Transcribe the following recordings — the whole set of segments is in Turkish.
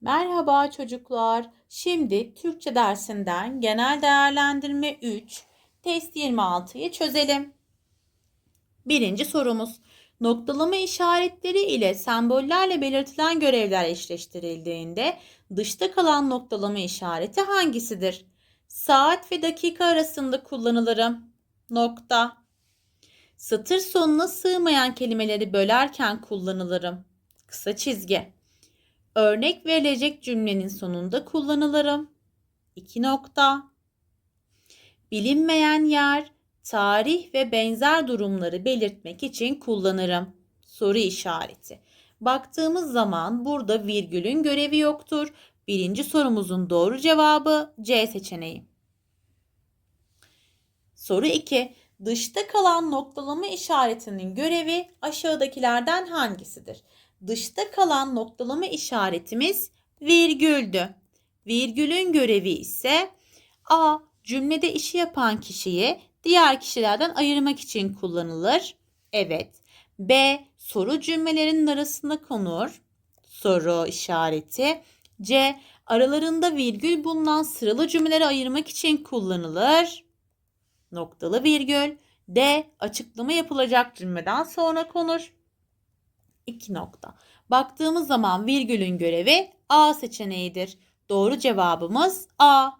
Merhaba çocuklar. Şimdi Türkçe dersinden genel değerlendirme 3, test 26'yı çözelim. Birinci sorumuz. Noktalama işaretleri ile sembollerle belirtilen görevler eşleştirildiğinde dışta kalan noktalama işareti hangisidir? Saat ve dakika arasında kullanılırım. Nokta. Satır sonuna sığmayan kelimeleri bölerken kullanılırım. Kısa çizgi. Örnek verilecek cümlenin sonunda kullanılırım. 2 nokta. Bilinmeyen yer, tarih ve benzer durumları belirtmek için kullanırım. Soru işareti. Baktığımız zaman burada virgülün görevi yoktur. Birinci sorumuzun doğru cevabı C seçeneği. Soru 2. Dışta kalan noktalama işaretinin görevi aşağıdakilerden hangisidir? Dışta kalan noktalama işaretimiz virgüldü. Virgülün görevi ise A. Cümlede işi yapan kişiyi diğer kişilerden ayırmak için kullanılır. Evet. B. Soru cümlelerinin arasında konur. Soru işareti. C. Aralarında virgül bulunan sıralı cümleleri ayırmak için kullanılır. Noktalı virgül. D. Açıklama yapılacak cümleden sonra konur. 2 nokta. Baktığımız zaman virgülün görevi A seçeneğidir. Doğru cevabımız A.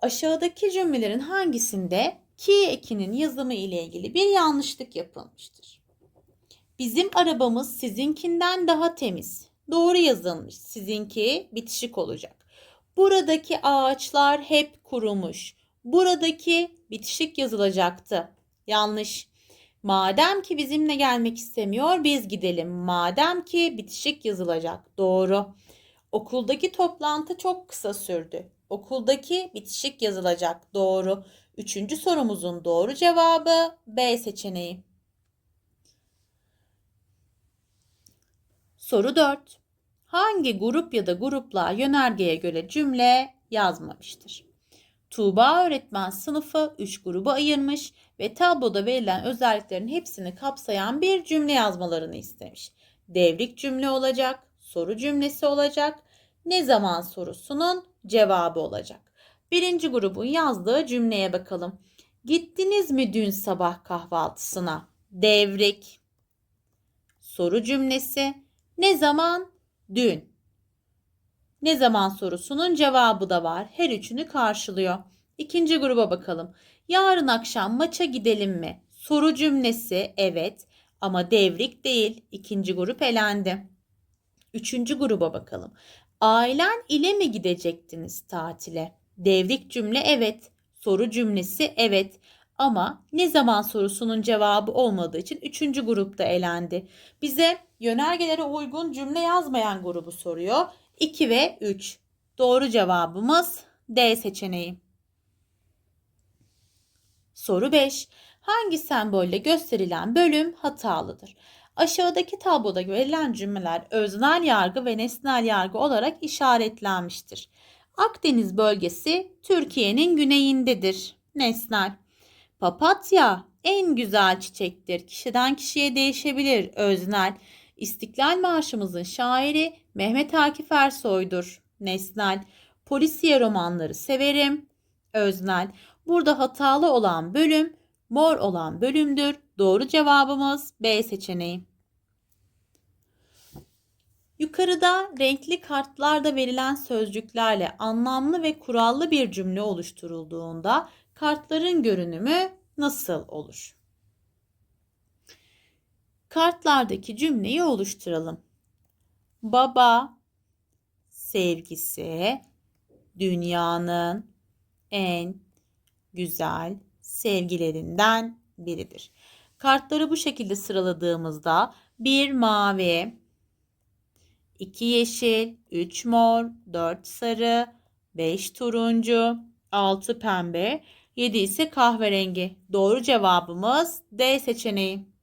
Aşağıdaki cümlelerin hangisinde ki ekinin yazımı ile ilgili bir yanlışlık yapılmıştır? Bizim arabamız sizinkinden daha temiz. Doğru yazılmış. Sizinki bitişik olacak. Buradaki ağaçlar hep kurumuş. Buradaki bitişik yazılacaktı. Yanlış. Madem ki bizimle gelmek istemiyor biz gidelim. Madem ki bitişik yazılacak. Doğru. Okuldaki toplantı çok kısa sürdü. Okuldaki bitişik yazılacak. Doğru. Üçüncü sorumuzun doğru cevabı B seçeneği. Soru 4. Hangi grup ya da gruplar yönergeye göre cümle yazmamıştır? Tuğba öğretmen sınıfı 3 gruba ayırmış ve tabloda verilen özelliklerin hepsini kapsayan bir cümle yazmalarını istemiş. Devrik cümle olacak, soru cümlesi olacak, ne zaman sorusunun cevabı olacak. Birinci grubun yazdığı cümleye bakalım. Gittiniz mi dün sabah kahvaltısına? Devrik. Soru cümlesi. Ne zaman? Dün. Ne zaman sorusunun cevabı da var. Her üçünü karşılıyor. İkinci gruba bakalım. Yarın akşam maça gidelim mi? Soru cümlesi evet ama devrik değil. İkinci grup elendi. Üçüncü gruba bakalım. Ailen ile mi gidecektiniz tatile? Devrik cümle evet. Soru cümlesi evet. Ama ne zaman sorusunun cevabı olmadığı için üçüncü grupta elendi. Bize yönergelere uygun cümle yazmayan grubu soruyor. 2 ve 3. Doğru cevabımız D seçeneği. Soru 5. Hangi sembolle gösterilen bölüm hatalıdır? Aşağıdaki tabloda verilen cümleler öznel yargı ve nesnel yargı olarak işaretlenmiştir. Akdeniz bölgesi Türkiye'nin güneyindedir. Nesnel. Papatya en güzel çiçektir. Kişiden kişiye değişebilir. Öznel. İstiklal Marşımızın şairi Mehmet Akif Ersoy'dur. Nesnel. Polisiye romanları severim. Öznel. Burada hatalı olan bölüm mor olan bölümdür. Doğru cevabımız B seçeneği. Yukarıda renkli kartlarda verilen sözcüklerle anlamlı ve kurallı bir cümle oluşturulduğunda kartların görünümü nasıl olur? Kartlardaki cümleyi oluşturalım. Baba sevgisi dünyanın en güzel sevgilerinden biridir. Kartları bu şekilde sıraladığımızda bir mavi, iki yeşil, üç mor, dört sarı, beş turuncu, altı pembe, yedi ise kahverengi. Doğru cevabımız D seçeneği.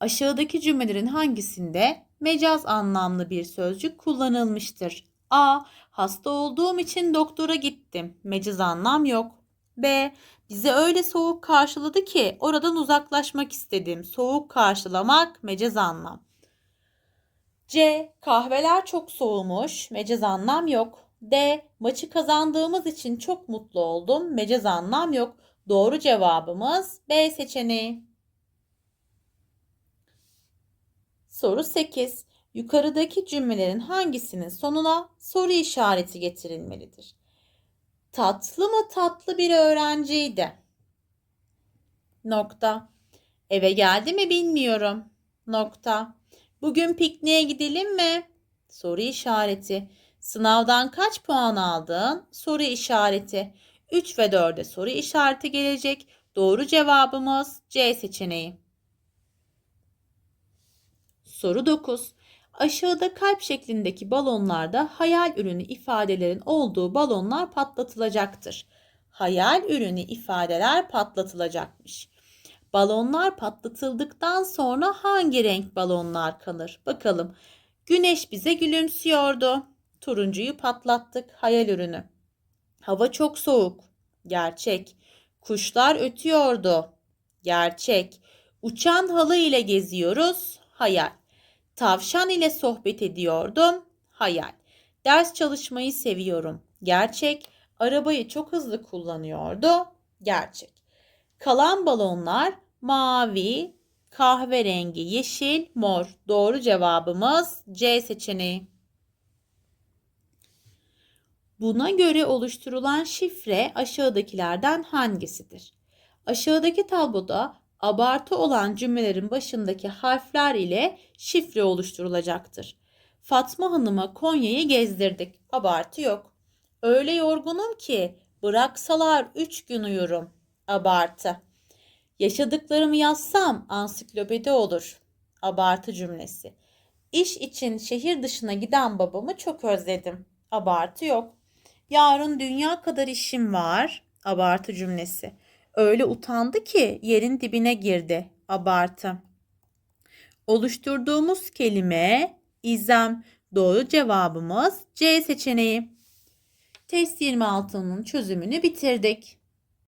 Aşağıdaki cümlelerin hangisinde mecaz anlamlı bir sözcük kullanılmıştır? A. Hasta olduğum için doktora gittim. Mecaz anlam yok. B. Bizi öyle soğuk karşıladı ki oradan uzaklaşmak istedim. Soğuk karşılamak mecaz anlam. C. Kahveler çok soğumuş. Mecaz anlam yok. D. Maçı kazandığımız için çok mutlu oldum. Mecaz anlam yok. Doğru cevabımız B seçeneği. Soru 8. Yukarıdaki cümlelerin hangisinin sonuna soru işareti getirilmelidir? Tatlı mı tatlı bir öğrenciydi? Nokta. Eve geldi mi bilmiyorum. Nokta. Bugün pikniğe gidelim mi? Soru işareti. Sınavdan kaç puan aldın? Soru işareti. 3 ve 4'e soru işareti gelecek. Doğru cevabımız C seçeneği. Soru 9. Aşağıda kalp şeklindeki balonlarda hayal ürünü ifadelerin olduğu balonlar patlatılacaktır. Hayal ürünü ifadeler patlatılacakmış. Balonlar patlatıldıktan sonra hangi renk balonlar kalır? Bakalım. Güneş bize gülümsüyordu. Turuncuyu patlattık. Hayal ürünü. Hava çok soğuk. Gerçek. Kuşlar ötüyordu. Gerçek. Uçan halı ile geziyoruz. Hayal. Tavşan ile sohbet ediyordum. Hayal. Ders çalışmayı seviyorum. Gerçek. Arabayı çok hızlı kullanıyordu. Gerçek. Kalan balonlar mavi, kahverengi, yeşil, mor. Doğru cevabımız C seçeneği. Buna göre oluşturulan şifre aşağıdakilerden hangisidir? Aşağıdaki tabloda abartı olan cümlelerin başındaki harfler ile şifre oluşturulacaktır. Fatma Hanım'a Konya'yı gezdirdik. Abartı yok. Öyle yorgunum ki bıraksalar üç gün uyurum. Abartı. Yaşadıklarımı yazsam ansiklopedi olur. Abartı cümlesi. İş için şehir dışına giden babamı çok özledim. Abartı yok. Yarın dünya kadar işim var. Abartı cümlesi. Öyle utandı ki yerin dibine girdi. Abartı. Oluşturduğumuz kelime izem. Doğru cevabımız C seçeneği. Test 26'nın çözümünü bitirdik.